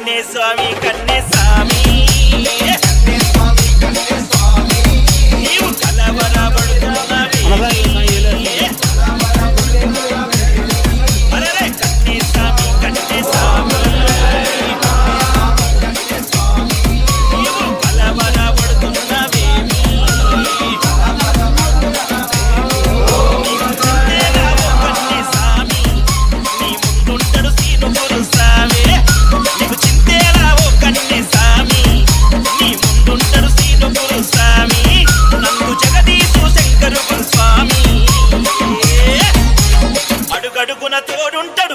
కన్నే స్వామి కన్నే స్వామి అడుగడుగున తోడుంటాడు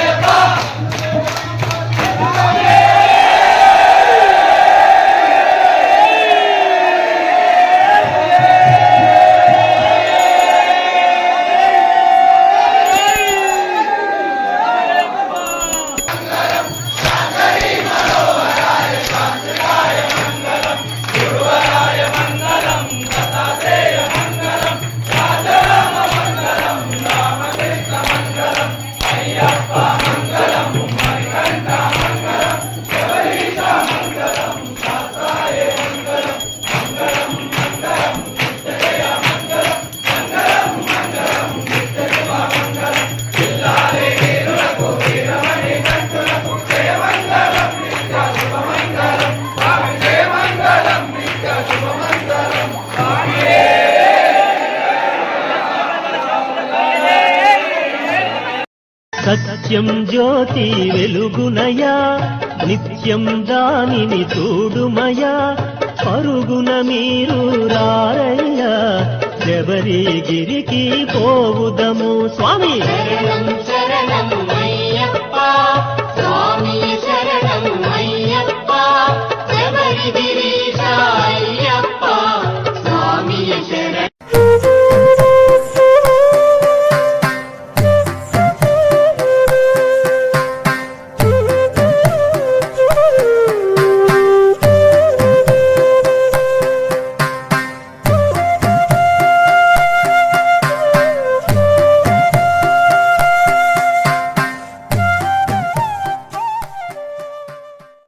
呀！సత్యం జ్యోతి వెలుగునయా నిత్యం దానిని చూడుమయా పరుగున మీరు రారయ్యా శబరిగిరికి పోవుదము. స్వామి!